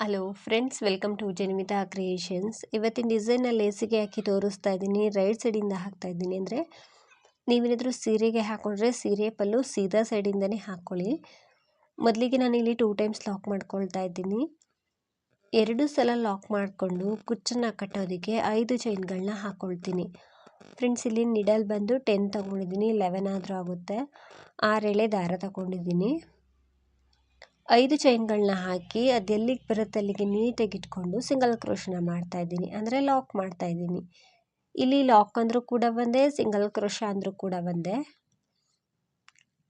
Hello friends, welcome to Janmita creations. ಇವತ್ತಿನ ಡಿಸೈನ್ನ ಲೇಸಿಗೆ ಹಾಕಿ ತೋರಿಸ್ತಾ ಇದ್ದೀನಿ. ರೈಟ್ ಸೈಡಿಂದ ಹಾಕ್ತಾ ಇದ್ದೀನಿ ಅಂದರೆ, ನೀವೇನಾದರೂ ಸೀರೆಗೆ ಹಾಕ್ಕೊಂಡ್ರೆ ಸೀರೆ ಪಲ್ಲು ಸೀದಾ ಸೈಡಿಂದನೇ ಹಾಕ್ಕೊಳ್ಳಿ ಮೊದಲಿಗೆ ನಾನು ಇಲ್ಲಿ ಟೂ ಟೈಮ್ಸ್ ಲಾಕ್ ಮಾಡ್ಕೊಳ್ತಾ ಇದ್ದೀನಿ. ಎರಡು ಸಲ ಲಾಕ್ ಮಾಡಿಕೊಂಡು ಕುಚ್ಚನ್ನು ಕಟ್ಟೋದಕ್ಕೆ ಐದು ಚೈನ್ಗಳನ್ನ ಹಾಕ್ಕೊಳ್ತೀನಿ ಫ್ರೆಂಡ್ಸ್, ಇಲ್ಲಿ ನಿಡಲ್ ಬಂದು ಟೆನ್ ತೊಗೊಂಡಿದ್ದೀನಿ. ಲೆವೆನ್ ಆದರೂ ಆಗುತ್ತೆ. ಆರೆಳೆ ದಾರ ತಗೊಂಡಿದ್ದೀನಿ. ಐದು ಚೈನ್ಗಳನ್ನ ಹಾಕಿ ಅದು ಎಲ್ಲಿಗೆ ಬರುತ್ತೆ ಅಲ್ಲಿಗೆ ನೀಟಾಗಿ ಇಟ್ಕೊಂಡು ಸಿಂಗಲ್ ಕ್ರೋಶನ ಮಾಡ್ತಾ ಇದ್ದೀನಿ. ಅಂದರೆ ಲಾಕ್ ಮಾಡ್ತಾ ಇದ್ದೀನಿ. ಇಲ್ಲಿ ಲಾಕ್ ಅಂದರೂ ಕೂಡ ಒಂದೇ, ಸಿಂಗಲ್ ಕ್ರೋಶ ಅಂದರೂ ಕೂಡ ಒಂದೇ.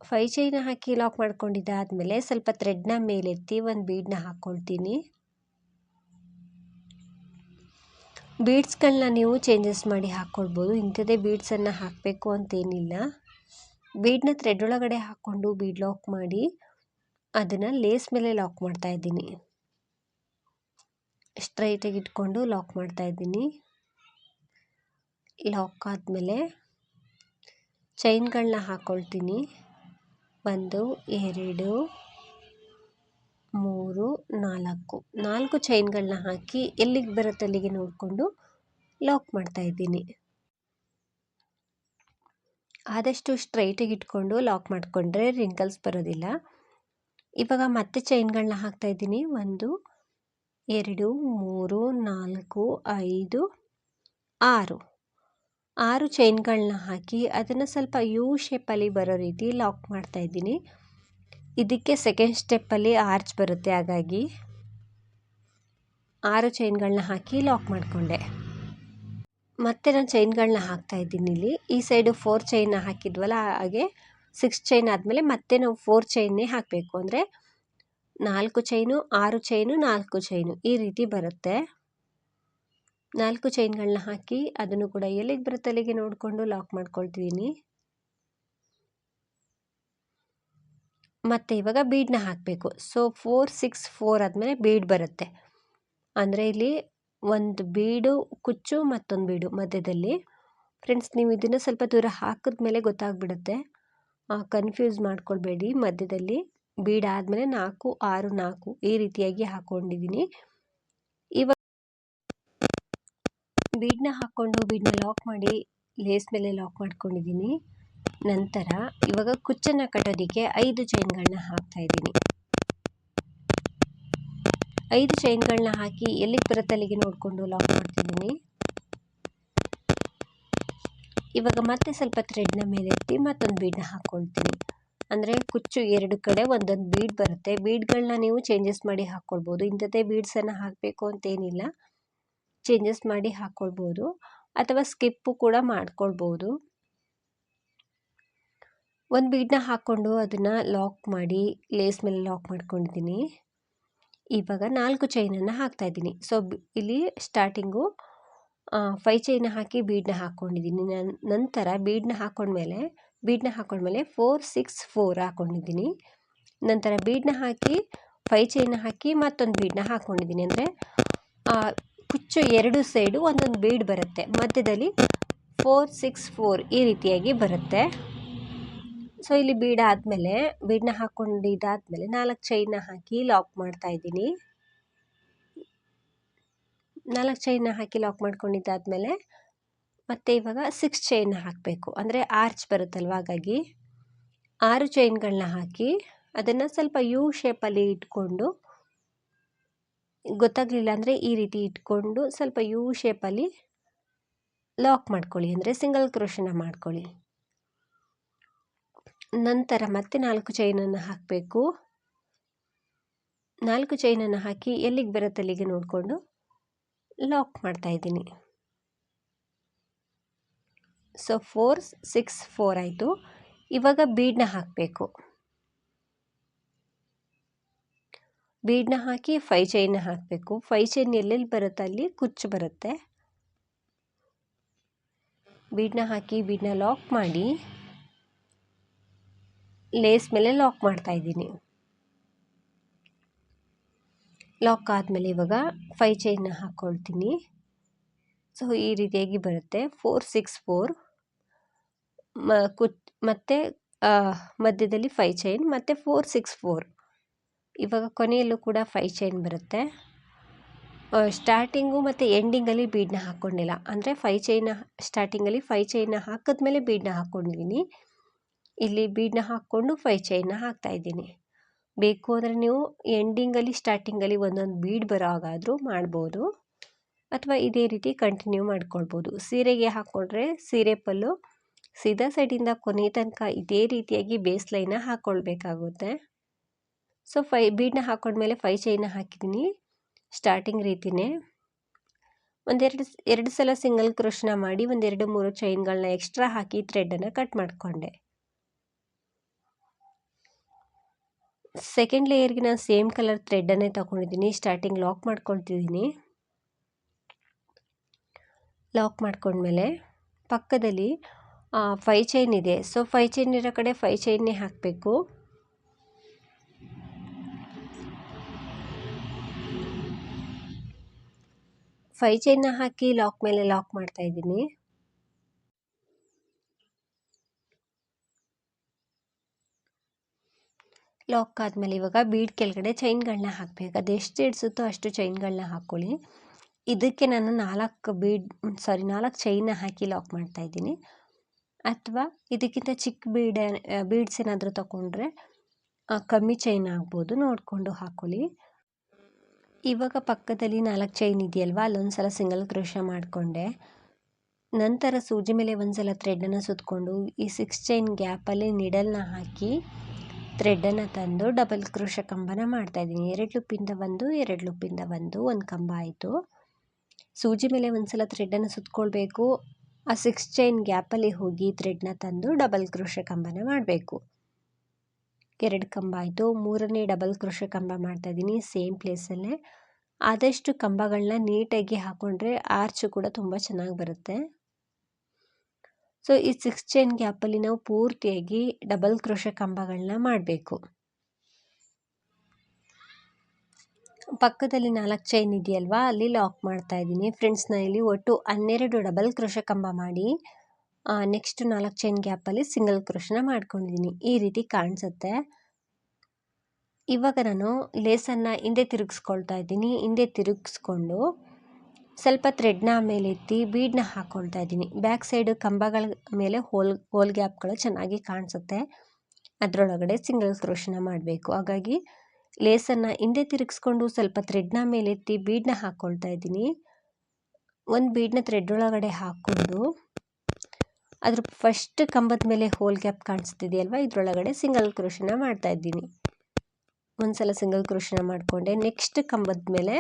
ಫೈ ಚೈನ ಹಾಕಿ ಲಾಕ್ ಮಾಡ್ಕೊಂಡಿದ್ದಾದಮೇಲೆ ಸ್ವಲ್ಪ ಥ್ರೆಡ್ನ ಮೇಲೆತ್ತಿ ಒಂದು ಬೀಡನ್ನ ಹಾಕ್ಕೊಳ್ತೀನಿ ಬೀಡ್ಸ್ಗಳನ್ನ ನೀವು ಚೇಂಜಸ್ ಮಾಡಿ ಹಾಕ್ಕೊಳ್ಬೋದು ಇಂಥದ್ದೇ ಬೀಡ್ಸನ್ನು ಹಾಕಬೇಕು ಅಂತೇನಿಲ್ಲ. ಬೀಡನ್ನ ಥ್ರೆಡ್ ಒಳಗಡೆ ಹಾಕ್ಕೊಂಡು ಬೀಡ್ ಲಾಕ್ ಮಾಡಿ ಅದನ್ನು ಲೇಸ್ ಮೇಲೆ ಲಾಕ್ ಮಾಡ್ತಾ ಇದ್ದೀನಿ. ಸ್ಟ್ರೈಟಾಗಿ ಇಟ್ಕೊಂಡು ಲಾಕ್ ಮಾಡ್ತಾ ಇದ್ದೀನಿ. ಲಾಕ್ ಆದಮೇಲೆ ಚೈನ್ಗಳನ್ನ ಹಾಕ್ಕೊಳ್ತೀನಿ ಒಂದು, ಎರಡು, ಮೂರು, ನಾಲ್ಕು. ನಾಲ್ಕು ಚೈನ್ಗಳನ್ನ ಹಾಕಿ ಎಲ್ಲಿಗೆ ಬರುತ್ತೆ ಅಲ್ಲಿಗೆ ನೋಡಿಕೊಂಡು ಲಾಕ್ ಮಾಡ್ತಾ ಇದ್ದೀನಿ. ಆದಷ್ಟು ಸ್ಟ್ರೈಟಾಗಿ ಇಟ್ಕೊಂಡು ಲಾಕ್ ಮಾಡಿಕೊಂಡ್ರೆ ರಿಂಕಲ್ಸ್ ಬರೋದಿಲ್ಲ. ಇವಾಗ ಮತ್ತೆ ಚೈನ್ಗಳನ್ನ ಹಾಕ್ತಾ ಇದ್ದೀನಿ. ಒಂದು, ಎರಡು, ಮೂರು, ನಾಲ್ಕು, ಐದು, ಆರು. ಆರು ಚೈನ್ಗಳನ್ನ ಹಾಕಿ ಅದನ್ನು ಸ್ವಲ್ಪ ಯು ಶೇಪಲ್ಲಿ ಬರೋ ರೀತಿ ಲಾಕ್ ಮಾಡ್ತಾ ಇದ್ದೀನಿ. ಇದಕ್ಕೆ ಸೆಕೆಂಡ್ ಸ್ಟೆಪ್ಪಲ್ಲಿ ಆರ್ಚ್ ಬರುತ್ತೆ ಹಾಗಾಗಿ. ಆರು ಚೈನ್ಗಳನ್ನ ಹಾಕಿ ಲಾಕ್ ಮಾಡಿಕೊಂಡೆ. ಮತ್ತೆ ನಾನು ಚೈನ್ಗಳನ್ನ ಹಾಕ್ತಾ ಇದ್ದೀನಿ ಇಲ್ಲಿ. ಈ ಸೈಡು ಫೋರ್ ಚೈನ್ನ ಹಾಕಿದ್ವಲ್ಲ ಹಾಗೆ ಸಿಕ್ಸ್ ಚೈನ್ ಆದಮೇಲೆ ಮತ್ತೆ ನಾವು ಫೋರ್ ಚೈನ್ನೇ ಹಾಕಬೇಕು. ಅಂದರೆ ನಾಲ್ಕು ಚೈನು ಆರು ಚೈನು ನಾಲ್ಕು ಚೈನು ಈ ರೀತಿ ಬರುತ್ತೆ. ನಾಲ್ಕು ಚೈನ್ಗಳನ್ನ ಹಾಕಿ ಅದನ್ನು ಕೂಡ ಎಲ್ಲಿಗೆ ಬರುತ್ತೆ ಅಲ್ಲಿಗೆ ನೋಡಿಕೊಂಡು ಲಾಕ್ ಮಾಡ್ಕೊಳ್ತಿದ್ದೀನಿ ಮತ್ತು ಇವಾಗ ಬೀಡನ್ನ ಹಾಕಬೇಕು. ಸೊ ಫೋರ್ ಸಿಕ್ಸ್ ಫೋರ್ ಆದಮೇಲೆ ಬೀಡ್ ಬರುತ್ತೆ. ಅಂದರೆ ಇಲ್ಲಿ ಒಂದು ಬೀಡು ಕುಚ್ಚು ಮತ್ತೊಂದು ಬೀಡು ಮಧ್ಯದಲ್ಲಿ. ಫ್ರೆಂಡ್ಸ್ ನೀವು ಇದನ್ನು ಸ್ವಲ್ಪ ದೂರ ಹಾಕಿದ್ಮೇಲೆ ಗೊತ್ತಾಗ್ಬಿಡುತ್ತೆ. ಕನ್ಫ್ಯೂಸ್ ಮಾಡ್ಕೊಳ್ಬೇಡಿ. ಮಧ್ಯದಲ್ಲಿ ಬೀಡ್ ಆದಮೇಲೆ ನಾಲ್ಕು, ಆರು, ನಾಲ್ಕು ಈ ರೀತಿಯಾಗಿ ಹಾಕ್ಕೊಂಡಿದ್ದೀನಿ ಇವಾಗ ಬೀಡನ್ನ ಹಾಕ್ಕೊಂಡು ಬೀಡನ್ನ ಲಾಕ್ ಮಾಡಿ ಲೇಸ್ ಮೇಲೆ ಲಾಕ್ ಮಾಡ್ಕೊಂಡಿದ್ದೀನಿ. ನಂತರ ಇವಾಗ ಕುಚ್ಚನ್ನು ಕಟ್ಟೋದಕ್ಕೆ ಐದು ಚೈನ್ಗಳನ್ನ ಹಾಕ್ತಾ ಇದ್ದೀನಿ. ಐದು ಚೈನ್ಗಳನ್ನ ಹಾಕಿ ಎಲ್ಲಿಗೆ ಬರುತ್ತೆ ಅಲ್ಲಿಗೆ ನೋಡಿಕೊಂಡು ಲಾಕ್ ಮಾಡ್ತಿದ್ದೀನಿ. ಇವಾಗ ಮತ್ತೆ ಸ್ವಲ್ಪ ಥ್ರೆಡ್ನ ಮೇಲೆ ಎತ್ತಿ ಮತ್ತೊಂದು ಬೀಡನ್ನ ಹಾಕ್ಕೊಳ್ತೀನಿ ಅಂದರೆ ಕುಚ್ಚು ಎರಡು ಕಡೆ ಒಂದೊಂದು ಬೀಡ್ ಬರುತ್ತೆ. ಬೀಡ್ಗಳನ್ನ ನೀವು ಚೇಂಜಸ್ ಮಾಡಿ ಹಾಕ್ಕೊಳ್ಬೋದು ಇಂಥದ್ದೇ ಬೀಡ್ಸನ್ನು ಹಾಕಬೇಕು ಅಂತೇನಿಲ್ಲ. ಚೇಂಜಸ್ ಮಾಡಿ ಹಾಕ್ಕೊಳ್ಬೋದು ಅಥವಾ ಸ್ಕಿಪ್ಪು ಕೂಡ ಮಾಡ್ಕೊಳ್ಬೋದು. ಒಂದು ಬೀಡನ್ನ ಹಾಕ್ಕೊಂಡು ಅದನ್ನು ಲಾಕ್ ಮಾಡಿ ಲೇಸ್ ಮೇಲೆ ಲಾಕ್ ಮಾಡ್ಕೊಂಡಿದ್ದೀನಿ. ಇವಾಗ ನಾಲ್ಕು ಚೈನನ್ನು ಹಾಕ್ತಾಯಿದ್ದೀನಿ ಸೊ ಇಲ್ಲಿ ಸ್ಟಾರ್ಟಿಂಗು ಫೈ ಚೈನ ಹಾಕಿ ಬೀಡನ್ನ ಹಾಕ್ಕೊಂಡಿದ್ದೀನಿ. ನಂತರ ಬೀಡನ್ನ ಹಾಕ್ಕೊಂಡ್ಮೇಲೆ ಬೀಡನ್ನ ಹಾಕ್ಕೊಂಡ್ಮೇಲೆ ಫೋರ್ ಸಿಕ್ಸ್ ಫೋರ್ ಹಾಕ್ಕೊಂಡಿದ್ದೀನಿ ನಂತರ ಬೀಡನ್ನ ಹಾಕಿ ಫೈ ಚೈನ ಹಾಕಿ ಮತ್ತೊಂದು ಬೀಡನ್ನ ಹಾಕ್ಕೊಂಡಿದ್ದೀನಿ ಅಂದರೆ ಕುಚ್ಚು ಎರಡು ಸೈಡು ಒಂದೊಂದು ಬೀಡ್ ಬರುತ್ತೆ. ಮಧ್ಯದಲ್ಲಿ ಫೋರ್ ಸಿಕ್ಸ್ ಫೋರ್ ಈ ರೀತಿಯಾಗಿ ಬರುತ್ತೆ. ಸೊ, ಇಲ್ಲಿ ಬೀಡಾದಮೇಲೆ ಬೀಡನ್ನ ಹಾಕ್ಕೊಂಡಿದ್ದಾದಮೇಲೆ ನಾಲ್ಕು ಚೈನ ಹಾಕಿ ಲಾಕ್ ಮಾಡ್ತಾ ಇದ್ದೀನಿ. ನಾಲ್ಕು ಚೈನ್ನ ಹಾಕಿ ಲಾಕ್ ಮಾಡ್ಕೊಂಡಿದ್ದಾದಮೇಲೆ ಮತ್ತು ಇವಾಗ ಸಿಕ್ಸ್ ಚೈನ್ ಹಾಕಬೇಕು. ಅಂದರೆ ಆರ್ಚ್ ಬರುತ್ತಲ್ವ ಹಾಗಾಗಿ ಆರು ಚೈನ್ಗಳನ್ನ ಹಾಕಿ ಅದನ್ನು ಸ್ವಲ್ಪ ಯು ಶೇಪಲ್ಲಿ ಇಟ್ಕೊಂಡು ಗೊತ್ತಾಗಲಿಲ್ಲ ಅಂದರೆ ಈ ರೀತಿ ಇಟ್ಕೊಂಡು ಸ್ವಲ್ಪ ಯು ಶೇಪಲ್ಲಿ ಲಾಕ್ ಮಾಡ್ಕೊಳ್ಳಿ. ಅಂದರೆ ಸಿಂಗಲ್ ಕ್ರೋಶನ ಮಾಡ್ಕೊಳ್ಳಿ. ನಂತರ ಮತ್ತೆ ನಾಲ್ಕು ಚೈನನ್ನು ಹಾಕಬೇಕು. ನಾಲ್ಕು ಚೈನನ್ನು ಹಾಕಿ ಎಲ್ಲಿಗೆ ಬರುತ್ತೆ ಅಲ್ಲಿಗೆ ನೋಡಿಕೊಂಡು ಲಾಕ್ ಮಾಡ್ತಾ ಇದ್ದೀನಿ. ಸೊ ಫೋರ್ ಸಿಕ್ಸ್ ಫೋರ್ ಆಯಿತು. ಇವಾಗ ಬೀಡನ್ನ ಹಾಕಬೇಕು. ಬೀಡನ್ನ ಹಾಕಿ ಫೈ ಚೈನ್ನ ಹಾಕಬೇಕು. ಫೈ ಚೈನ್ ಎಲ್ಲೆಲ್ಲಿ ಬರುತ್ತೆ ಅಲ್ಲಿ ಕುಚ್ಚು ಬರುತ್ತೆ. ಬೀಡನ್ನ ಹಾಕಿ ಬೀಡನ್ನ ಲಾಕ್ ಮಾಡಿ ಲೇಸ್ ಮೇಲೆ ಲಾಕ್ ಮಾಡ್ತಾ ಇದ್ದೀನಿ. ಲಾಕ್ ಆದಮೇಲೆ ಇವಾಗ ಫೈ ಚೈನ್ನ ಹಾಕ್ಕೊಳ್ತೀನಿ ಸೊ ಈ ರೀತಿಯಾಗಿ ಬರುತ್ತೆ. ಫೋರ್ ಸಿಕ್ಸ್ ಫೋರ್ ಮ ಕುಚ್ ಮತ್ತು ಮಧ್ಯದಲ್ಲಿ ಫೈ ಚೈನ್ ಮತ್ತು ಫೋರ್ ಸಿಕ್ಸ್ ಫೋರ್ ಇವಾಗ ಕೊನೆಯಲ್ಲೂ ಕೂಡ ಫೈ ಚೈನ್ ಬರುತ್ತೆ. ಸ್ಟಾರ್ಟಿಂಗು ಮತ್ತು ಎಂಡಿಂಗಲ್ಲಿ ಬೀಡನ್ನ ಹಾಕ್ಕೊಂಡಿಲ್ಲ ಅಂದರೆ ಫೈ ಚೈನ ಸ್ಟಾರ್ಟಿಂಗಲ್ಲಿ ಫೈ ಚೈನ ಹಾಕಿದ್ಮೇಲೆ ಬೀಡನ್ನ ಹಾಕ್ಕೊಂಡಿದ್ದೀನಿ ಇಲ್ಲಿ ಬೀಡನ್ನ ಹಾಕ್ಕೊಂಡು ಫೈ ಚೈನ್ನ ಹಾಕ್ತಾಯಿದ್ದೀನಿ ಬೇಕು ಅಂದರೆ ನೀವು ಎಂಡಿಂಗಲ್ಲಿ ಸ್ಟಾರ್ಟಿಂಗಲ್ಲಿ ಒಂದೊಂದು ಬೀಡ್ ಬರೋ ಹಾಗಾದರೂ ಮಾಡ್ಬೋದು. ಅಥವಾ ಇದೇ ರೀತಿ ಕಂಟಿನ್ಯೂ ಮಾಡ್ಕೊಳ್ಬೋದು. ಸೀರೆಗೆ ಹಾಕ್ಕೊಂಡ್ರೆ ಸೀರೆ ಪಲ್ಲು, ಸೀದಾ ಸೈಡಿಂದ ಕೊನೆ ತನಕ ಇದೇ ರೀತಿಯಾಗಿ ಬೇಸ್ ಲೈನ ಹಾಕ್ಕೊಳ್ಬೇಕಾಗುತ್ತೆ ಸೊ ಫೈ ಬೀಡನ್ನ ಹಾಕ್ಕೊಂಡ್ಮೇಲೆ ಫೈ ಚೈನ ಹಾಕಿದ್ದೀನಿ. ಸ್ಟಾರ್ಟಿಂಗ್ ರೀತಿನೇ. ಒಂದೆರಡು, ಎರಡು ಸಲ ಸಿಂಗಲ್ ಕ್ರೋಶನ ಮಾಡಿ ಒಂದೆರಡು ಮೂರು ಚೈನ್ಗಳನ್ನ ಎಕ್ಸ್ಟ್ರಾ ಹಾಕಿ ಥ್ರೆಡನ್ನು ಕಟ್ ಮಾಡಿಕೊಂಡೆ. ಸೆಕೆಂಡ್ ಲೇಯರ್ಗೆ ನಾನು ಸೇಮ್ ಕಲರ್ ಥ್ರೆಡ್ಡನ್ನೇ ತಗೊಂಡಿದ್ದೀನಿ ಸ್ಟಾರ್ಟಿಂಗ್ ಲಾಕ್ ಮಾಡ್ಕೊಳ್ತಿದ್ದೀನಿ ಲಾಕ್ ಮಾಡ್ಕೊಂಡ್ಮೇಲೆ ಪಕ್ಕದಲ್ಲಿ ಫೈ ಚೈನ್ ಇದೆ. ಸೊ ಫೈ ಚೈನ್ ಇರೋ ಕಡೆ ಫೈ ಚೈನ್ನೇ ಹಾಕಬೇಕು. ಫೈ ಚೈನ್ನ ಹಾಕಿ ಲಾಕ್ ಮೇಲೆ ಲಾಕ್ ಮಾಡ್ತಾ ಲಾಕ್ ಆದಮೇಲೆ ಇವಾಗ ಬೀಡ್ ಕೆಳಗಡೆ ಚೈನ್ಗಳನ್ನ ಹಾಕಬೇಕು. ಅದು ಎಷ್ಟು ಹಿಡಿಸುತ್ತೋ ಅಷ್ಟು ಚೈನ್ಗಳನ್ನ ಹಾಕ್ಕೊಳ್ಳಿ ಇದಕ್ಕೆ ನಾನು ನಾಲ್ಕು ಬೀಡ್ ಸಾರಿ ನಾಲ್ಕು ಚೈನ್ನ ಹಾಕಿ ಲಾಕ್ ಮಾಡ್ತಾ ಇದ್ದೀನಿ. ಅಥವಾ ಇದಕ್ಕಿಂತ ಚಿಕ್ಕ ಬೀಡ್ ಬೀಡ್ಸ್ ಏನಾದರೂ ತಗೊಂಡ್ರೆ ಕಮ್ಮಿ ಚೈನ್ ಆಗ್ಬೋದು. ನೋಡಿಕೊಂಡು ಹಾಕ್ಕೊಳ್ಳಿ ಇವಾಗ ಪಕ್ಕದಲ್ಲಿ ನಾಲ್ಕು ಚೈನ್ ಇದೆಯಲ್ವ? ಅಲ್ಲೊಂದು ಸಲ ಸಿಂಗಲ್ ಕ್ರೋಶ ಮಾಡಿಕೊಂಡೆ. ನಂತರ ಸೂಜಿ ಮೇಲೆ ಒಂದು ಸಲ ಥ್ರೆಡನ್ನು ಸುತ್ತಕೊಂಡು ಈ ಸಿಕ್ಸ್ ಚೈನ್ ಗ್ಯಾಪಲ್ಲಿ ನಿಡಲ್ನ ಹಾಕಿ ಥ್ರೆಡ್ಡನ್ನು ತಂದು ಡಬಲ್ ಕ್ರೋಶ ಕಂಬನ ಮಾಡ್ತಾಯಿದ್ದೀನಿ ಎರಡು ಲುಪ್ಪಿಂದ ಒಂದು, ಎರಡು ಲುಪ್ಪಿಂದ ಒಂದು ಒಂದು ಕಂಬ ಆಯಿತು. ಸೂಜಿ ಮೇಲೆ ಒಂದು ಸಲ ಥ್ರೆಡ್ಡನ್ನು ಸುತ್ಕೊಳ್ಬೇಕು. ಆ ಸಿಕ್ಸ್ ಚೈನ್ ಗ್ಯಾಪಲ್ಲಿ ಹೋಗಿ ಥ್ರೆಡ್ನ ತಂದು ಡಬಲ್ ಕ್ರೋಶ ಕಂಬನ ಮಾಡಬೇಕು. ಎರಡು ಕಂಬ ಆಯಿತು. ಮೂರನೇ ಡಬಲ್ ಕ್ರೋಶ ಕಂಬ ಮಾಡ್ತಾ ಇದ್ದೀನಿ ಸೇಮ್ ಪ್ಲೇಸಲ್ಲೇ. ಆದಷ್ಟು ಕಂಬಗಳನ್ನ ನೀಟಾಗಿ ಹಾಕ್ಕೊಂಡ್ರೆ ಆರ್ಚು ಕೂಡ ತುಂಬ ಚೆನ್ನಾಗಿ ಬರುತ್ತೆ. ಸೊ ಈ ಸಿಕ್ಸ್ ಚೈನ್ ಗ್ಯಾಪಲ್ಲಿ ನಾವು ಪೂರ್ತಿಯಾಗಿ ಡಬಲ್ ಕ್ರೋಶ ಕಂಬಗಳನ್ನ ಮಾಡಬೇಕು. ಪಕ್ಕದಲ್ಲಿ ನಾಲ್ಕು ಚೈನ್ ಇದೆಯಲ್ವಾ? ಅಲ್ಲಿ ಲಾಕ್ ಮಾಡ್ತಾ ಇದ್ದೀನಿ. ಫ್ರೆಂಡ್ಸ್ ಇಲ್ಲಿ ಒಟ್ಟು ಹನ್ನೆರಡು ಡಬಲ್ ಕ್ರೋಶ ಕಂಬ ಮಾಡಿ ನೆಕ್ಸ್ಟ್ ನಾಲ್ಕು ಚೈನ್ ಗ್ಯಾಪಲ್ಲಿ ಸಿಂಗಲ್ ಕ್ರೋಶನ ಮಾಡ್ಕೊಂಡಿದ್ದೀನಿ. ಈ ರೀತಿ ಕಾಣಿಸುತ್ತೆ. ಇವಾಗ ನಾನು ಲೇಸನ್ನು ಹಿಂದೆ ತಿರುಗಿಸ್ಕೊಳ್ತಾ ಇದ್ದೀನಿ. ಹಿಂದೆ ತಿರುಗಿಸ್ಕೊಂಡು ಸ್ವಲ್ಪ ಥ್ರೆಡ್ನ ಮೇಲೆತ್ತಿ ಬೀಡನ್ನ ಹಾಕ್ಕೊಳ್ತಾ ಇದ್ದೀನಿ. ಬ್ಯಾಕ್ ಸೈಡು ಕಂಬಗಳ ಮೇಲೆ ಹೋಲ್ ಹೋಲ್ ಗ್ಯಾಪ್ಗಳು ಚೆನ್ನಾಗಿ ಕಾಣಿಸುತ್ತೆ. ಅದರೊಳಗಡೆ ಸಿಂಗಲ್ ಕ್ರೋಶನ ಮಾಡಬೇಕು. ಹಾಗಾಗಿ ಲೇಸನ್ನು ಹಿಂದೆ ತಿರುಗಿಸ್ಕೊಂಡು ಸ್ವಲ್ಪ ಥ್ರೆಡ್ನ ಮೇಲೆತ್ತಿ ಬೀಡನ್ನ ಹಾಕ್ಕೊಳ್ತಾ ಇದ್ದೀನಿ. ಒಂದು ಬೀಡನ್ನ ಥ್ರೆಡ್ ಒಳಗಡೆ ಹಾಕ್ಕೊಂಡು ಅದ್ರ ಫಸ್ಟ್ ಕಂಬದ ಮೇಲೆ ಹೋಲ್ ಗ್ಯಾಪ್ ಕಾಣಿಸ್ತಿದೆಯಲ್ವ? ಇದರೊಳಗಡೆ ಸಿಂಗಲ್ ಕ್ರೋಶನ ಮಾಡ್ತಾ ಇದ್ದೀನಿ. ಒಂದು ಸಲ ಸಿಂಗಲ್ ಕ್ರೋಶನ ಮಾಡಿಕೊಂಡೆ ನೆಕ್ಸ್ಟ್ ಕಂಬದ ಮೇಲೆ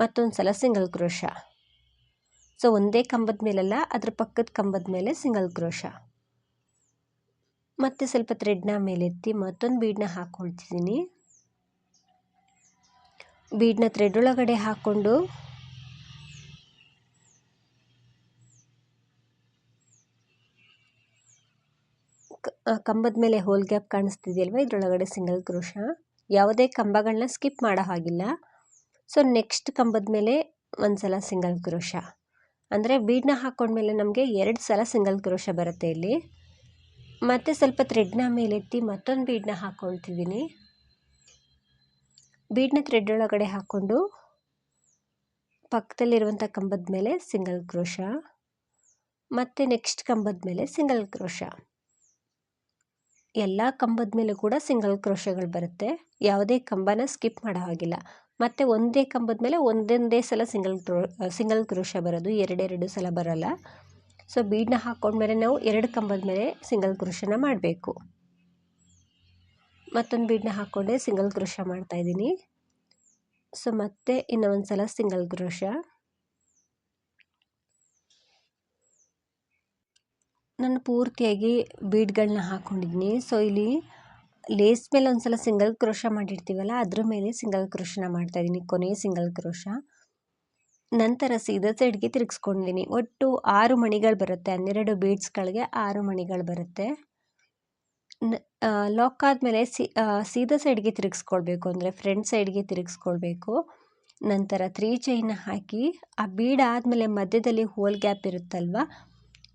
ಮತ್ತೊಂದು ಸಲ ಸಿಂಗಲ್ ಕ್ರೋಶ. ಸೊ ಒಂದೇ ಕಂಬದ ಮೇಲಲ್ಲ, ಅದ್ರ ಪಕ್ಕದ ಕಂಬದ ಮೇಲೆ ಸಿಂಗಲ್ ಕ್ರೋಶ. ಮತ್ತೆ ಸ್ವಲ್ಪ ಥ್ರೆಡ್ನ ಮೇಲೆತ್ತಿ ಮತ್ತೊಂದು ಬೀಡನ್ನ ಹಾಕ್ಕೊಳ್ತಿದ್ದೀನಿ ಬೀಡನ್ನ ಥ್ರೆಡ್ ಒಳಗಡೆ ಹಾಕ್ಕೊಂಡು ಕಂಬದ ಮೇಲೆ ಹೋಲ್ ಗ್ಯಾಪ್ ಕಾಣಿಸ್ತಿದೆಯಲ್ವ? ಇದರೊಳಗಡೆ ಸಿಂಗಲ್ ಕ್ರೋಶ. ಯಾವುದೇ ಕಂಬಗಳನ್ನ ಸ್ಕಿಪ್ ಮಾಡೋ ಹಾಗಿಲ್ಲ. ಸೊ ನೆಕ್ಸ್ಟ್ ಕಂಬದ ಮೇಲೆ ಒಂದು ಸಲ ಸಿಂಗಲ್ ಕ್ರೋಶ. ಅಂದರೆ ಬೀಡನ್ನ ಹಾಕ್ಕೊಂಡ್ಮೇಲೆ ನಮಗೆ ಎರಡು ಸಲ ಸಿಂಗಲ್ ಕ್ರೋಶ ಬರುತ್ತೆ ಇಲ್ಲಿ. ಮತ್ತು ಸ್ವಲ್ಪ ಥ್ರೆಡ್ನ ಮೇಲೆತ್ತಿ ಮತ್ತೊಂದು ಬೀಡನ್ನ ಹಾಕ್ಕೊಳ್ತಿದ್ದೀನಿ ಬೀಡನ್ನ ಥ್ರೆಡ್ ಒಳಗಡೆ ಹಾಕ್ಕೊಂಡು ಪಕ್ಕದಲ್ಲಿರುವಂಥ ಕಂಬದ ಮೇಲೆ ಸಿಂಗಲ್ ಕ್ರೋಶ. ಮತ್ತು ನೆಕ್ಸ್ಟ್ ಕಂಬದ ಮೇಲೆ ಸಿಂಗಲ್ ಕ್ರೋಶ. ಎಲ್ಲ ಕಂಬದ ಮೇಲೆ ಕೂಡ ಸಿಂಗಲ್ ಕ್ರೋಶಗಳು ಬರುತ್ತೆ. ಯಾವುದೇ ಕಂಬನ ಸ್ಕಿಪ್ ಮಾಡೋ ಹಾಗಿಲ್ಲ. ಮತ್ತು ಒಂದೇ ಕಂಬದ ಮೇಲೆ ಒಂದೊಂದೇ ಸಲ ಸಿಂಗಲ್ ಕ್ರೋ ಸಿಂಗಲ್ ಕ್ರೋಶ ಬರೋದು, ಎರಡೆರಡು ಸಲ ಬರೋಲ್ಲ. ಸೊ ಬೀಡನ್ನ ಹಾಕ್ಕೊಂಡ್ಮೇಲೆ ನಾವು ಎರಡು ಕಂಬದ ಮೇಲೆ ಸಿಂಗಲ್ ಕ್ರೋಶನ ಮಾಡಬೇಕು. ಮತ್ತೊಂದು ಬೀಡನ್ನ ಹಾಕ್ಕೊಂಡೆ ಸಿಂಗಲ್ ಕ್ರೋಶ ಮಾಡ್ತಾಯಿದ್ದೀನಿ ಸೊ ಮತ್ತೆ ಇನ್ನೊಂದು ಸಲ ಸಿಂಗಲ್ ಕ್ರೋಷ ನಾನು ಪೂರ್ತಿಯಾಗಿ ಬೀಡ್ಗಳನ್ನ ಹಾಕ್ಕೊಂಡಿದ್ದೀನಿ ಸೊ ಇಲ್ಲಿ ಲೇಸ್ ಮೇಲೆ ಒಂದು ಸಲ ಸಿಂಗಲ್ ಕ್ರೋಶ ಮಾಡಿರ್ತೀವಲ್ಲ, ಅದ್ರ ಮೇಲೆ ಸಿಂಗಲ್ ಕ್ರೋಶನ ಮಾಡ್ತಾಯಿದ್ದೀನಿ ಕೊನೆಯ ಸಿಂಗಲ್ ಕ್ರೋಶ. ನಂತರ ಸೀದಾ ಸೈಡ್ಗೆ ತಿರುಗಿಸ್ಕೊಂಡಿದ್ದೀನಿ ಒಟ್ಟು ಆರು ಮಣಿಗಳು ಬರುತ್ತೆ, ಹನ್ನೆರಡು ಬೀಡ್ಸ್ಗಳಿಗೆ ಆರು ಮಣಿಗಳು ಬರುತ್ತೆ. ಲಾಕ್ ಆದಮೇಲೆ ಸಿ ಸೀದಾ ಸೈಡ್ಗೆ ತಿರುಗಿಸ್ಕೊಳ್ಬೇಕು, ಅಂದರೆ ಫ್ರಂಟ್ ಸೈಡ್ಗೆ ತಿರುಗಿಸ್ಕೊಳ್ಬೇಕು. ನಂತರ ತ್ರೀ ಚೈನ್ ಹಾಕಿ, ಆ ಬೀಡ್ ಆದಮೇಲೆ ಮಧ್ಯದಲ್ಲಿ ಹೋಲ್ ಗ್ಯಾಪ್ ಇರುತ್ತಲ್ವ,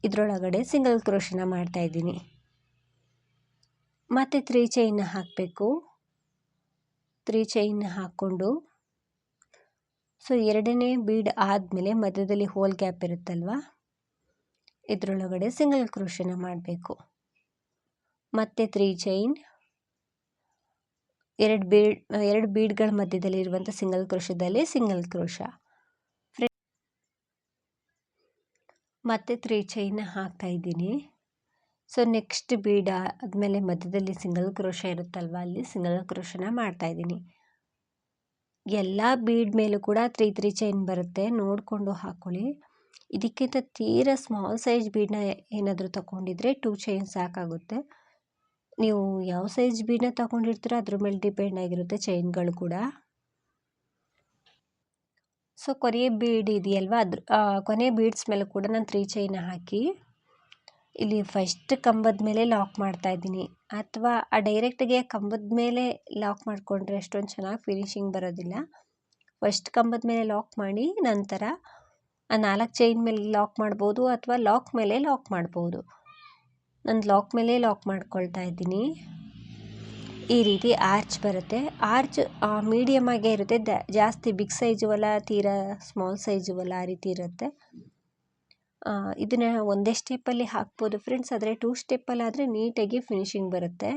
ಇದರೊಳಗಡೆ ಸಿಂಗಲ್ ಕ್ರೋಶನ ಮಾಡ್ತಾಯಿದ್ದೀನಿ ಮತ್ತು ತ್ರೀ ಚೈನ್ ಹಾಕಬೇಕು. ತ್ರೀ ಚೈನ್ ಹಾಕ್ಕೊಂಡು, ಸೊ ಎರಡನೇ ಬೀಡ್ ಆದಮೇಲೆ ಮಧ್ಯದಲ್ಲಿ ಹೋಲ್ ಗ್ಯಾಪ್ ಇರುತ್ತಲ್ವ? ಇದರೊಳಗಡೆ ಸಿಂಗಲ್ ಕ್ರೋಶನ ಮಾಡಬೇಕು. ಮತ್ತು ತ್ರೀ ಚೈನ್ ಎರಡು ಬೀಡ್, ಎರಡು ಬೀಡ್ಗಳ ಮಧ್ಯದಲ್ಲಿ ಇರುವಂಥ ಸಿಂಗಲ್ ಕ್ರೋಶದಲ್ಲಿ ಸಿಂಗಲ್ ಕ್ರೋಶ. ಮತ್ತೆ ತ್ರೀ ಚೈನ್ ಹಾಕ್ತಾ ಇದ್ದೀನಿ. ಸೊ ನೆಕ್ಸ್ಟ್ ಬೀಡ ಆದಮೇಲೆ ಮಧ್ಯದಲ್ಲಿ ಸಿಂಗಲ್ ಕ್ರೋಶ ಇರುತ್ತಲ್ವ? ಅಲ್ಲಿ ಸಿಂಗಲ್ ಕ್ರೋಶನ ಮಾಡ್ತಾ ಇದ್ದೀನಿ. ಎಲ್ಲ ಬೀಡ್ ಮೇಲೂ ಕೂಡ ತ್ರೀ ತ್ರೀ ಚೈನ್ ಬರುತ್ತೆ. ನೋಡಿಕೊಂಡು ಹಾಕ್ಕೊಳ್ಳಿ ಇದಕ್ಕಿಂತ ತೀರ ಸ್ಮಾಲ್ ಸೈಜ್ ಬೀಡನ್ನ ಏನಾದರೂ ತಗೊಂಡಿದ್ರೆ ಟೂ ಚೈನ್ ಸಾಕಾಗುತ್ತೆ. ನೀವು ಯಾವ ಸೈಜ್ ಬೀಡನ್ನ ತಗೊಂಡಿರ್ತೀರೋ ಅದ್ರ ಮೇಲೆ ಡಿಪೆಂಡ್ ಆಗಿರುತ್ತೆ ಚೈನ್ಗಳು ಕೂಡ. ಸೊ ಕೊನೆಯ ಬೀಡ್ ಇದೆಯಲ್ವ? ಅದ್ರ ಕೊನೆಯ ಬೀಡ್ಸ್ ಮೇಲೆ ಕೂಡ ನಾನು ತ್ರೀ ಚೈನ್ ಹಾಕಿ. ಇಲ್ಲಿ ಫಸ್ಟ್ ಕಂಬದ ಮೇಲೆ ಲಾಕ್ ಮಾಡ್ತಾ ಇದ್ದೀನಿ. ಅಥವಾ ಆ ಡೈರೆಕ್ಟ್ಗೆ ಕಂಬದ ಮೇಲೆ ಲಾಕ್ ಮಾಡಿಕೊಂಡ್ರೆ ಅಷ್ಟೊಂದು ಚೆನ್ನಾಗಿ ಫಿನಿಶಿಂಗ್ ಬರೋದಿಲ್ಲ. ಫಸ್ಟ್ ಕಂಬದ ಮೇಲೆ ಲಾಕ್ ಮಾಡಿ ನಂತರ ಆ ನಾಲ್ಕು ಚೈನ್ ಮೇಲೆ ಲಾಕ್ ಮಾಡ್ಬೋದು ಅಥವಾ ಲಾಕ್ ಮೇಲೆ ಲಾಕ್ ಮಾಡ್ಬೋದು. ನಾನು ಲಾಕ್ ಮೇಲೆ ಲಾಕ್ ಮಾಡ್ಕೊಳ್ತಾ ಇದ್ದೀನಿ. ಈ ರೀತಿ ಆರ್ಚ್ ಬರುತ್ತೆ. ಆರ್ಚ್ ಮೀಡಿಯಮ್ ಆಗೇ ಇರುತ್ತೆ. ಜಾಸ್ತಿ ಬಿಗ್ ಸೈಜು ಅಲ್ಲ ತೀರಾ ಸ್ಮಾಲ್ ಸೈಜು ಅಲ್ಲ ಆ ರೀತಿ ಇರುತ್ತೆ. ಇದನ್ನು ಒಂದೇ ಸ್ಟೆಪ್ಪಲ್ಲಿ ಹಾಕ್ಬೋದು ಫ್ರೆಂಡ್ಸ್ ಆದರೆ ಟೂ ಸ್ಟೆಪ್ಪಲ್ಲಾದರೆ ನೀಟಾಗಿ ಫಿನಿಶಿಂಗ್ ಬರುತ್ತೆ.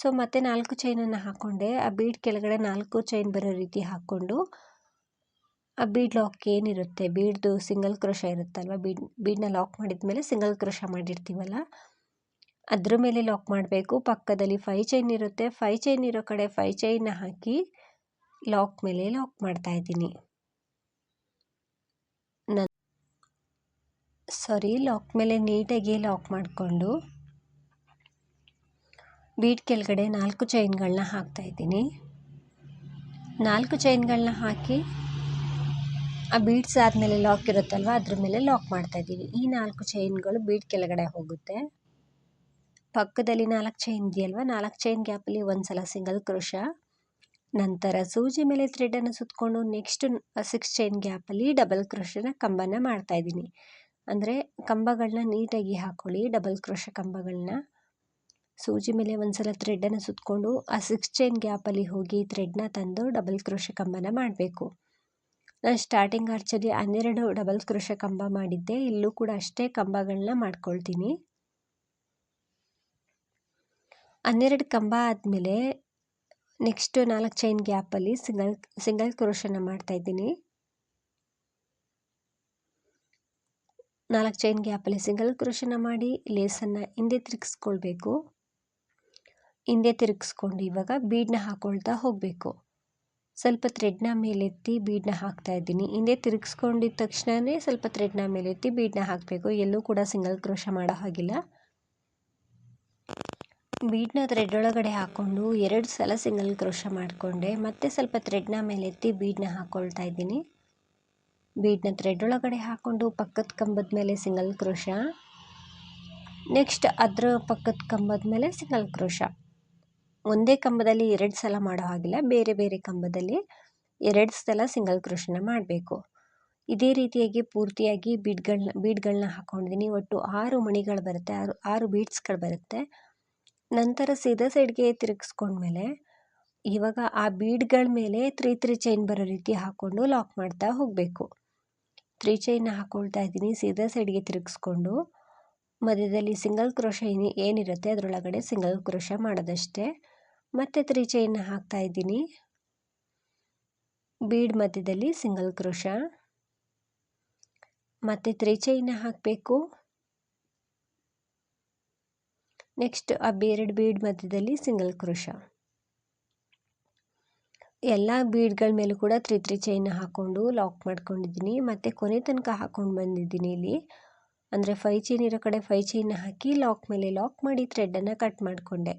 ಸೊ ಮತ್ತೆ ನಾಲ್ಕು ಚೈನನ್ನು ಹಾಕ್ಕೊಂಡೆ ಆ ಬೀಡ್ ಕೆಳಗಡೆ ನಾಲ್ಕು ಚೈನ್ ಬರೋ ರೀತಿ ಹಾಕ್ಕೊಂಡು, ಆ ಬೀಡ್ ಲಾಕ್ ಏನಿರುತ್ತೆ? ಬೀಡ್ದು ಸಿಂಗಲ್ ಕ್ರೋಶ ಇರುತ್ತಲ್ವ? ಬೀಡ್ ಬೀಡನ್ನ ಲಾಕ್ ಮಾಡಿದ ಮೇಲೆ ಸಿಂಗಲ್ ಕ್ರೋಶ ಮಾಡಿರ್ತೀವಲ್ಲ? ಅದ್ರ ಮೇಲೆ ಲಾಕ್ ಮಾಡಬೇಕು. ಪಕ್ಕದಲ್ಲಿ ಫೈ ಚೈನ್ ಇರುತ್ತೆ. ಫೈ ಚೈನ್ ಇರೋ ಕಡೆ ಫೈ ಚೈನ್ನ ಹಾಕಿ ಲಾಕ್ ಮೇಲೆ ಲಾಕ್ ಮಾಡ್ತಾ ಇದ್ದೀನಿ. ಸಾರಿ, ಲಾಕ್ ಮೇಲೆ ನೀಟಾಗಿ ಲಾಕ್ ಮಾಡಿಕೊಂಡು ಬೀಟ್ ಕೆಳಗಡೆ ನಾಲ್ಕು ಚೈನ್ಗಳನ್ನ ಹಾಕ್ತಾ ಇದ್ದೀನಿ. ನಾಲ್ಕು ಚೈನ್ಗಳನ್ನ ಹಾಕಿ ಆ ಬೀಡ್ಸ್ ಆದಮೇಲೆ ಲಾಕ್ ಇರುತ್ತಲ್ವ, ಅದ್ರ ಮೇಲೆ ಲಾಕ್ ಮಾಡ್ತಾ ಇದ್ದೀನಿ ಈ ನಾಲ್ಕು ಚೈನ್ಗಳು ಬೀಡ್ ಕೆಳಗಡೆ ಹೋಗುತ್ತೆ. ಪಕ್ಕದಲ್ಲಿ ನಾಲ್ಕು ಚೈನ್ ಇದೆಯಲ್ವ, ನಾಲ್ಕು ಚೈನ್ ಗ್ಯಾಪಲ್ಲಿ ಒಂದು ಸಲ ಸಿಂಗಲ್ ಕ್ರೋಶ, ನಂತರ ಸೂಜಿ ಮೇಲೆ ಥ್ರೆಡನ್ನು ಸುತ್ತಕೊಂಡು ನೆಕ್ಸ್ಟ್ ಸಿಕ್ಸ್ ಚೈನ್ ಗ್ಯಾಪಲ್ಲಿ ಡಬಲ್ ಕ್ರೋಶನ ಕಂಬನ ಮಾಡ್ತಾ ಇದ್ದೀನಿ. ಅಂದರೆ ಕಂಬಗಳನ್ನ ನೀಟಾಗಿ ಹಾಕ್ಕೊಳ್ಳಿ ಡಬಲ್ ಕ್ರೋಶ ಕಂಬಗಳನ್ನ ಸೂಜಿ ಮೇಲೆ ಒಂದು ಸಲ ಥ್ರೆಡನ್ನು ಸುತ್ತಕೊಂಡು ಆ ಸಿಕ್ಸ್ ಚೈನ್ ಗ್ಯಾಪಲ್ಲಿ ಹೋಗಿ ಥ್ರೆಡ್ನ ತಂದು ಡಬಲ್ ಕ್ರೋಶ ಕಂಬನ ಮಾಡಬೇಕು. ನಾನು ಸ್ಟಾರ್ಟಿಂಗ್ ಆರ್ಚಲ್ಲಿ ಹನ್ನೆರಡು ಡಬಲ್ ಕ್ರೋಶ ಕಂಬ ಮಾಡಿದ್ದೆ, ಇಲ್ಲೂ ಕೂಡ ಅಷ್ಟೇ ಕಂಬಗಳನ್ನ ಮಾಡ್ಕೊಳ್ತೀನಿ. ಹನ್ನೆರಡು ಕಂಬ ಆದಮೇಲೆ ನೆಕ್ಸ್ಟ್ ನಾಲ್ಕು ಚೈನ್ ಗ್ಯಾಪಲ್ಲಿ ಸಿಂಗಲ್ ಸಿಂಗಲ್ ಕ್ರೋಶನ ಮಾಡ್ತಾಯಿದ್ದೀನಿ ನಾಲ್ಕು ಚೈನ್ ಗ್ಯಾಪಲ್ಲಿ ಸಿಂಗಲ್ ಕ್ರೋಶನ ಮಾಡಿ ಲೇಸನ್ನು ಹಿಂದೆ ತಿರುಗಿಸ್ಕೊಳ್ಬೇಕು. ಹಿಂದೆ ತಿರುಗಿಸ್ಕೊಂಡು ಇವಾಗ ಬೀಡನ್ನ ಹಾಕ್ಕೊಳ್ತಾ ಹೋಗಬೇಕು. ಸ್ವಲ್ಪ ಥ್ರೆಡ್ನ ಮೇಲೆತ್ತಿ ಬೀಡನ್ನ ಹಾಕ್ತಾ ಇದ್ದೀನಿ. ಹಿಂದೆ ತಿರುಗಿಸ್ಕೊಂಡಿದ್ದ ತಕ್ಷಣವೇ ಸ್ವಲ್ಪ ಥ್ರೆಡ್ನ ಮೇಲೆತ್ತಿ ಬೀಡನ್ನ ಹಾಕಬೇಕು. ಎಲ್ಲೂ ಕೂಡ ಸಿಂಗಲ್ ಕ್ರೋಶ ಮಾಡೋ ಹಾಗಿಲ್ಲ. ಬೀಡನ್ನ ಥ್ರೆಡ್ ಒಳಗಡೆ ಹಾಕ್ಕೊಂಡು ಎರಡು ಸಲ ಸಿಂಗಲ್ ಕ್ರೋಶ ಮಾಡಿಕೊಂಡೆ. ಮತ್ತೆ ಸ್ವಲ್ಪ ಥ್ರೆಡ್ನ ಮೇಲೆತ್ತಿ ಬೀಡನ್ನ ಹಾಕ್ಕೊಳ್ತಾ ಇದ್ದೀನಿ. ಬೀಡನ್ನ ಥ್ರೆಡ್ ಒಳಗಡೆ ಹಾಕ್ಕೊಂಡು ಪಕ್ಕದ ಕಂಬದ ಮೇಲೆ ಸಿಂಗಲ್ ಕ್ರೋಶ. ನೆಕ್ಸ್ಟ್ ಅದರ ಪಕ್ಕದ ಕಂಬದ ಮೇಲೆ ಸಿಂಗಲ್ ಕ್ರೋಶ. ಒಂದೇ ಕಂಬದಲ್ಲಿ ಎರಡು ಸಲ ಮಾಡೋ ಹಾಗಿಲ್ಲ, ಬೇರೆ ಬೇರೆ ಕಂಬದಲ್ಲಿ ಎರಡು ಸಲ ಸಿಂಗಲ್ ಕ್ರೋಶನ ಮಾಡಬೇಕು. ಇದೇ ರೀತಿಯಾಗಿ ಪೂರ್ತಿಯಾಗಿ ಬೀಡ್ಗಳನ್ನ ಬೀಡ್ಗಳನ್ನ ಹಾಕ್ಕೊಂಡಿದ್ದೀನಿ ಒಟ್ಟು ಆರು ಮಣಿಗಳು ಬರುತ್ತೆ, ಆರು ಆರು ಬೀಡ್ಸ್ಗಳು ಬರುತ್ತೆ. ನಂತರ ಸೀದಾ ಸೈಡ್ಗೆ ತಿರುಗಿಸ್ಕೊಂಡ್ಮೇಲೆ ಇವಾಗ ಆ ಬೀಡ್ಗಳ ಮೇಲೆ ತ್ರೀ ತ್ರೀ ಚೈನ್ ಬರೋ ರೀತಿ ಹಾಕ್ಕೊಂಡು ಲಾಕ್ ಮಾಡ್ತಾ ಹೋಗಬೇಕು. ತ್ರೀ ಚೈನ್ನ ಹಾಕ್ಕೊಳ್ತಾ ಇದ್ದೀನಿ, ಸೀದಾ ಸೈಡ್ಗೆ ತಿರುಗಿಸ್ಕೊಂಡು ಮಧ್ಯದಲ್ಲಿ ಸಿಂಗಲ್ ಕ್ರೋಶ ಏನು, ಏನಿರುತ್ತೆ ಅದರೊಳಗಡೆ ಸಿಂಗಲ್ ಕ್ರೋಶ ಮಾಡೋದಷ್ಟೇ. ಮತ್ತೆ ತ್ರೀ ಚೈನ್ನ ಹಾಕ್ತಾ ಇದ್ದೀನಿ. ಬೀಡ್ ಮಧ್ಯದಲ್ಲಿ ಸಿಂಗಲ್ ಕ್ರೋಶ. ಮತ್ತು ತ್ರೀ ಚೈನ್ನ ಹಾಕಬೇಕು. ನೆಕ್ಸ್ಟ್ ಆ ಬೇರೆಡ್ ಬೀಡ್ ಮಧ್ಯದಲ್ಲಿ ಸಿಂಗಲ್ ಕ್ರೋಶ. ಎಲ್ಲ ಬೀಡ್ಗಳ ಮೇಲೂ ಕೂಡ ತ್ರೀ ತ್ರೀ ಚೈನ್ ಹಾಕ್ಕೊಂಡು ಲಾಕ್ ಮಾಡ್ಕೊಂಡಿದ್ದೀನಿ. ಮತ್ತು ಕೊನೆ ತನಕ ಹಾಕ್ಕೊಂಡು ಬಂದಿದ್ದೀನಿ ಇಲ್ಲಿ. ಅಂದರೆ ಫೈ ಚೈನ್ ಇರೋ ಕಡೆ ಫೈ ಚೈನ್ ಹಾಕಿ ಲಾಕ್ ಮೇಲೆ ಲಾಕ್ ಮಾಡಿ ಥ್ರೆಡನ್ನು ಕಟ್ ಮಾಡಿಕೊಂಡೆ.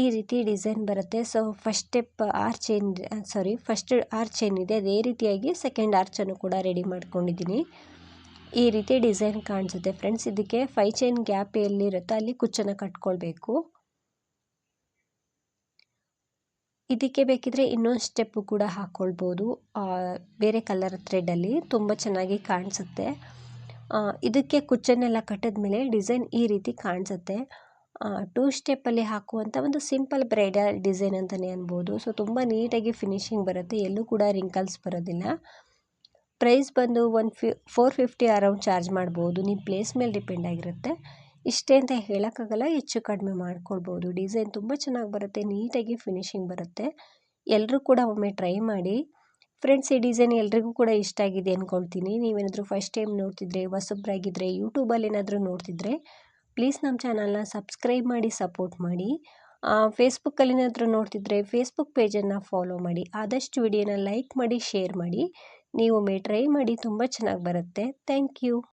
ಈ ರೀತಿ ಡಿಸೈನ್ ಬರುತ್ತೆ. ಸೊ ಫಸ್ಟ್ ಸ್ಟೆಪ್ ಆರ್ ಚೈನ್ ಸಾರಿ ಫಸ್ಟ್ ಆರ್ ಚೈನ್ ಇದೆ. ಅದೇ ರೀತಿಯಾಗಿ ಸೆಕೆಂಡ್ ಆರ್ಚನ್ನು ಕೂಡ ರೆಡಿ ಮಾಡ್ಕೊಂಡಿದ್ದೀನಿ. ಈ ರೀತಿ ಡಿಸೈನ್ ಕಾಣಿಸುತ್ತೆ. ಫ್ರೆಂಡ್ಸ್ ಇದಕ್ಕೆ ಫೈ ಚೈನ್ ಗ್ಯಾಪ್ ಎಲ್ಲಿರುತ್ತೋ ಅಲ್ಲಿ ಕುಚ್ಚನ್ನು ಕಟ್ಕೊಳ್ಬೇಕು. ಇದಕ್ಕೆ ಬೇಕಿದ್ರೆ ಇನ್ನೊಂದು ಸ್ಟೆಪ್ಪು ಕೂಡ ಹಾಕ್ಕೊಳ್ಬೋದು ಬೇರೆ ಕಲರ್ ಥ್ರೆಡಲ್ಲಿ ತುಂಬ ಚೆನ್ನಾಗಿ ಕಾಣಿಸುತ್ತೆ. ಇದಕ್ಕೆ ಕುಚ್ಚನ್ನೆಲ್ಲ ಕಟ್ಟಿದ್ಮೇಲೆ ಡಿಸೈನ್ ಈ ರೀತಿ ಕಾಣಿಸುತ್ತೆ. ಟೂ ಸ್ಟೆಪ್ಪಲ್ಲಿ ಹಾಕುವಂಥ ಒಂದು ಸಿಂಪಲ್ ಬ್ರೈಡಲ್ ಡಿಸೈನ್ ಅಂತಲೇ ಅನ್ಬೋದು. ಸೊ ತುಂಬ ನೀಟಾಗಿ ಫಿನಿಶಿಂಗ್ ಬರುತ್ತೆ. ಎಲ್ಲೂ ಕೂಡ ರಿಂಕಲ್ಸ್ ಬರೋದಿಲ್ಲ. ಪ್ರೈಸ್ ಬಂದು ಒನ್ ಫಿ ಫೋರ್ ಫಿಫ್ಟಿ ಅರೌಂಡ್ ಚಾರ್ಜ್ ಮಾಡ್ಬೋದು. ನಿಮ್ಮ ಪ್ಲೇಸ್ ಮೇಲೆ ಡಿಪೆಂಡ್ ಆಗಿರುತ್ತೆ. ಇಷ್ಟೇ ಅಂತ ಹೇಳೋಕ್ಕಾಗಲ್ಲ, ಹೆಚ್ಚು ಕಡಿಮೆ ಮಾಡ್ಕೊಳ್ಬೋದು. ಡಿಸೈನ್ ತುಂಬ ಚೆನ್ನಾಗಿ ಬರುತ್ತೆ, ನೀಟಾಗಿ ಫಿನಿಶಿಂಗ್ ಬರುತ್ತೆ. ಎಲ್ಲರೂ ಕೂಡ ಒಮ್ಮೆ ಟ್ರೈ ಮಾಡಿ. ಫ್ರೆಂಡ್ಸ್, ಈ ಡಿಸೈನ್ ಎಲ್ರಿಗೂ ಕೂಡ ಇಷ್ಟ ಆಗಿದೆ ಅಂದ್ಕೊಳ್ತೀನಿ ನೀವೇನಾದರೂ ಫಸ್ಟ್ ಟೈಮ್ ನೋಡ್ತಿದ್ರೆ ಹೊಸಬ್ರಾಗಿದ್ದರೆ ಯೂಟ್ಯೂಬಲ್ಲಿ ಏನಾದರೂ ನೋಡ್ತಿದ್ರೆ, ಪ್ಲೀಸ್ ನಮ್ಮ ಚಾನಲ್ನ ಸಬ್ಸ್ಕ್ರೈಬ್ ಮಾಡಿ, ಸಪೋರ್ಟ್ ಮಾಡಿ. ಫೇಸ್ಬುಕ್ಕಲ್ಲಿ ಏನಾದರೂ ನೋಡ್ತಿದ್ರೆ, ಫೇಸ್ಬುಕ್ ಪೇಜನ್ನು ಫಾಲೋ ಮಾಡಿ. ಆದಷ್ಟು ವಿಡಿಯೋನ ಲೈಕ್ ಮಾಡಿ, ಶೇರ್ ಮಾಡಿ. ನೀವು ಒಮ್ಮೆ ಟ್ರೈ ಮಾಡಿ, ತುಂಬ ಚೆನ್ನಾಗಿ ಬರುತ್ತೆ. Thank you.